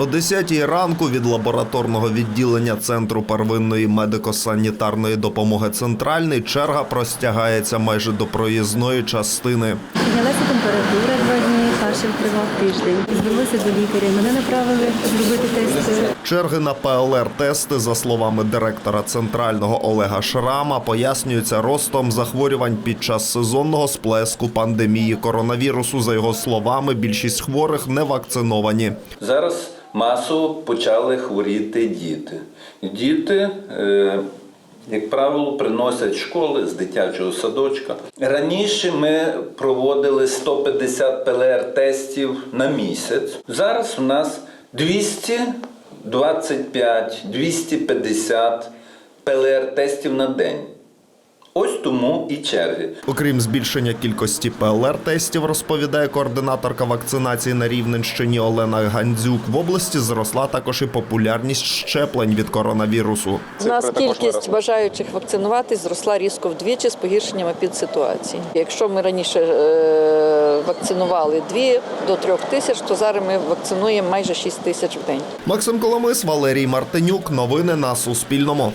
О 10 ранку від лабораторного відділення Центру первинної медико-санітарної допомоги «Центральний» черга простягається майже до проїзної частини. Піднялася температура два дні, кашель тривав тиждень. Звернулася до лікаря. Мене направили зробити тести. Черги на ПЛР-тести, за словами директора центрального Олега Шрама, пояснюються ростом захворювань під час сезонного сплеску пандемії коронавірусу. За його словами, більшість хворих не вакциновані. Зараз масово почали хворіти діти. Діти, е, як правило, приносять школи з дитячого садочка. Раніше ми проводили 150 ПЛР-тестів на місяць. Зараз у нас 225-250 ПЛР-тестів на день. Ось тому і черги. Окрім збільшення кількості ПЛР-тестів, розповідає координаторка вакцинації на Рівненщині Олена Гандзюк. В області зросла також і популярність щеплень від коронавірусу. У нас кількість бажаючих вакцинуватись зросла різко вдвічі з погіршенням епідситуації. Якщо ми раніше е, вакцинували 2 до 3 тисяч, то зараз ми вакцинуємо майже 6 тисяч в день. Максим Коломис, Валерій Мартинюк. Новини на Суспільному.